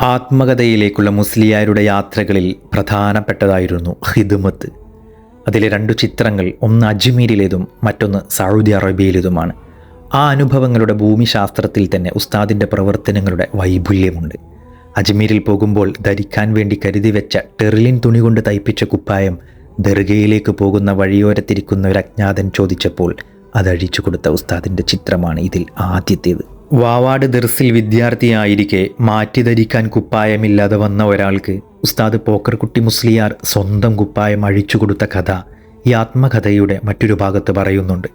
ആത്മകഥയിലേക്കുള്ള മുസ്ലിയാരുടെ യാത്രകളിൽ പ്രധാനപ്പെട്ടതായിരുന്നു ഹിദുമത്ത് അതിലെ രണ്ടു ചിത്രങ്ങൾ ഒന്ന് അജ്മീരിലേതും മറ്റൊന്ന് സൗദി അറേബ്യയിലേതുമാണ്. ആ അനുഭവങ്ങളുടെ ഭൂമിശാസ്ത്രത്തിൽ തന്നെ ഉസ്താദിന്റെ പ്രവർത്തനങ്ങളുടെ വൈപുല്യമുണ്ട്. അജ്മീരിൽ പോകുമ്പോൾ ധരിക്കാൻ വേണ്ടി കരുതി വെച്ച ടെറിലിൻ തുണി കൊണ്ട് തയ്പ്പിച്ച കുപ്പായം ദർഗയിലേക്ക് പോകുന്ന വഴിയോരത്തിരിക്കുന്ന ഒരു അജ്ഞാതൻ ചോദിച്ചപ്പോൾ അതഴിച്ചു കൊടുത്ത ഉസ്താദിന്റെ ചിത്രമാണ് ഇതിൽ ആദ്യത്തേത്. വാവാട് ദർസിൽ വിദ്യാർത്ഥിയായിരിക്കെ മാറ്റി ധരിക്കാൻ കുപ്പായമില്ലാതെ വന്ന ഒരാൾക്ക് ഉസ്താദ് പോക്കർകുട്ടി മുസ്ലിയാർ സ്വന്തം കുപ്പായം അഴിച്ചു കൊടുത്ത കഥ ഈ ആത്മകഥയുടെ മറ്റൊരു ഭാഗത്ത് പറയുന്നുണ്ട്.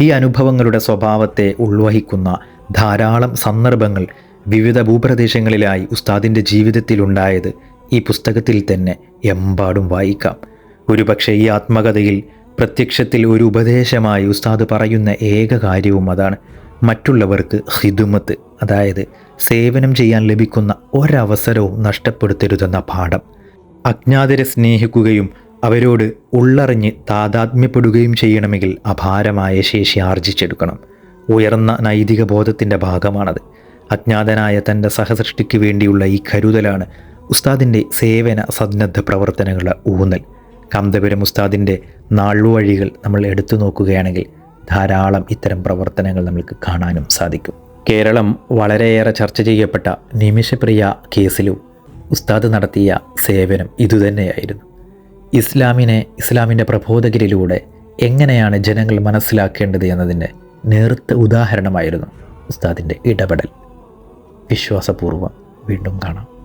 ഈ അനുഭവങ്ങളുടെ സ്വഭാവത്തെ ഉൾവഹിക്കുന്ന ധാരാളം സന്ദർഭങ്ങൾ വിവിധ ഭൂപ്രദേശങ്ങളിലായി ഉസ്താദിന്റെ ജീവിതത്തിലുണ്ടായത് ഈ പുസ്തകത്തിൽ തന്നെ എമ്പാടും വായിക്കാം. ഒരുപക്ഷെ ഈ ആത്മകഥയിൽ പ്രത്യക്ഷത്തിൽ ഒരു ഉപദേശമായി ഉസ്താദ് പറയുന്ന ഏക കാര്യവും അതാണ്. മറ്റുള്ളവർക്ക് ഹിദുമത്ത് അതായത് സേവനം ചെയ്യാൻ ലഭിക്കുന്ന ഒരവസരവും നഷ്ടപ്പെടുത്തരുതെന്ന പാഠം. അജ്ഞാതരെ സ്നേഹിക്കുകയും അവരോട് ഉള്ളറിഞ്ഞ് താതാത്മ്യപ്പെടുകയും ചെയ്യണമെങ്കിൽ അപാരമായ ശേഷി ആർജിച്ചെടുക്കണം. ഉയർന്ന നൈതിക ബോധത്തിന്റെ ഭാഗമാണത്. അജ്ഞാതനായ തന്റെ സഹസൃഷ്ടിക്ക് വേണ്ടിയുള്ള ഈ കരുതലാണ് ഉസ്താദിന്റെ സേവന സന്നദ്ധ പ്രവർത്തനങ്ങളുടെ ഊന്നൽ. കന്തപുരം ഉസ്താദിന്റെ നാളുവഴികൾ നമ്മൾ എടുത്തു നോക്കുകയാണെങ്കിൽ ധാരാളം ഇത്തരം പ്രവർത്തനങ്ങൾ നമുക്ക് കാണാനും സാധിക്കും. കേരളം വളരെയേറെ ചർച്ച ചെയ്യപ്പെട്ട നിമിഷപ്രിയ കേസിലും ഉസ്താദ് നടത്തിയ സേവനം ഇതുതന്നെയായിരുന്നു. ഇസ്ലാമിനെ ഇസ്ലാമിന്റെ പ്രബോധകരിലൂടെ എങ്ങനെയാണ് ജനങ്ങൾ മനസ്സിലാക്കേണ്ടത് എന്നതിന്റെ നേർത്ത ഉദാഹരണമായിരുന്നു ഉസ്താദിന്റെ ഇടപെടൽ. വിശ്വാസപൂർവം വീണ്ടും കാണാം.